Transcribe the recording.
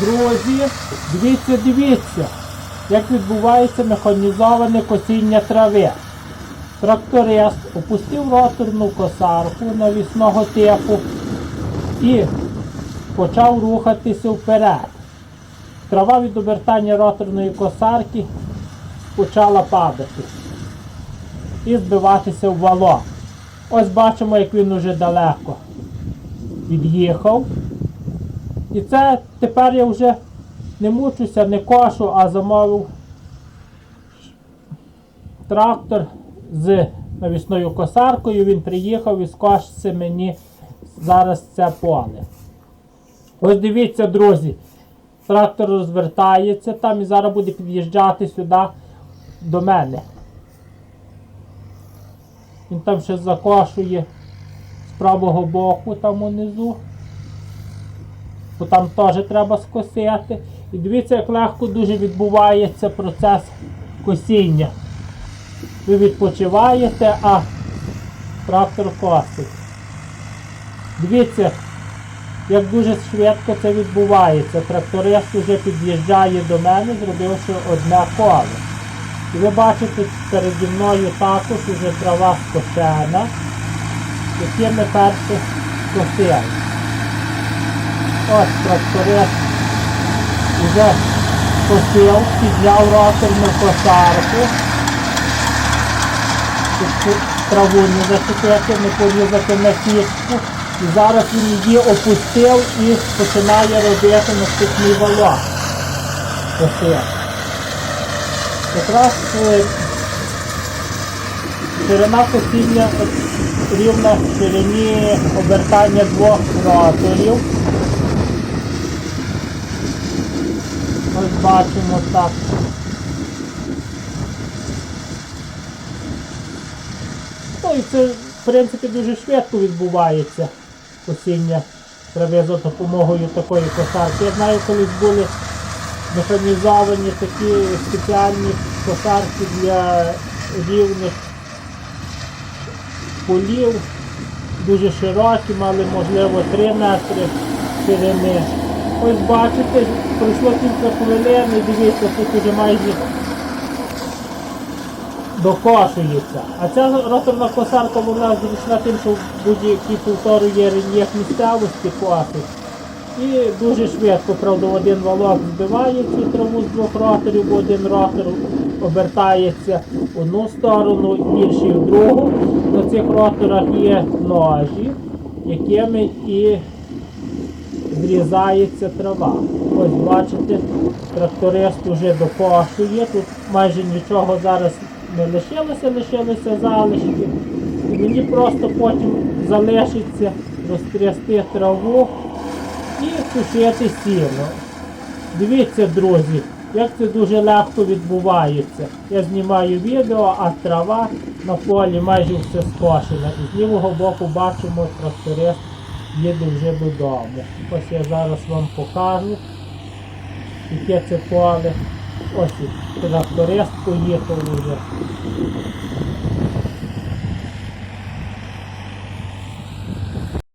Друзі, дивіться, дивіться, як відбувається механізоване косіння трави. Тракторист опустив роторну косарку навісного типу і почав рухатися вперед. Трава від обертання роторної косарки почала падати і збиватися в вало. Ось бачимо, як він уже далеко від'їхав. І це тепер я вже не мучуся, не кошу, а замовив трактор з навісною косаркою. Він приїхав і скошиться мені зараз це поле. Ось дивіться, друзі. Трактор розвертається там і зараз буде під'їжджати сюди до мене. Він там ще закошує з правого боку там унизу. Бо там теж треба скосити. І дивіться, як легко дуже відбувається процес косіння. Ви відпочиваєте, а трактор косить. Дивіться, як дуже швидко це відбувається. Тракторист вже під'їжджає до мене, зробивши одне коло. І ви бачите, переді мною також вже трава скошена, які ми перше косили. Ось тракторист вже косив, підняв роторну косарку. Щоб Траву не зачепити, не порізати на сітку. І зараз він її опустив і починає робити наступний валок. Косив. Якраз е, ширина косіння рівна ширині обертання двох роторів. Бачимо так. Ну і це, в принципі, дуже швидко відбувається косіння трави за допомогою такої косарки. Я знаю, колись були механізовані такі спеціальні косарки для рівних полів, дуже широкі, мали можливо 3 метри ширини. Ось бачите, пройшло кілька хвилин і дивіться, тут вже майже докошується. А ця роторна косарка вона зручна тим, що в будь-якій повторює рельєф місцевості косить. І дуже швидко, правда, один валок збиває цю траву з двох роторів, бо один ротор обертається в одну сторону, інший в другу. На цих роторах є ножі, якими і зрізається трава. Ось бачите, тракторист вже докошує. Тут майже нічого зараз не лишилося, лишилися залишки. І мені просто потім залишиться розтрясти траву і сушити сіно. Дивіться, друзі, як це дуже легко відбувається. Я знімаю відео, а трава на полі майже все скошена. І з лівого боку бачимо, тракторист їде вже додому. Ось я зараз вам покажу, яке це поле. Ось тракторист поїхав вже.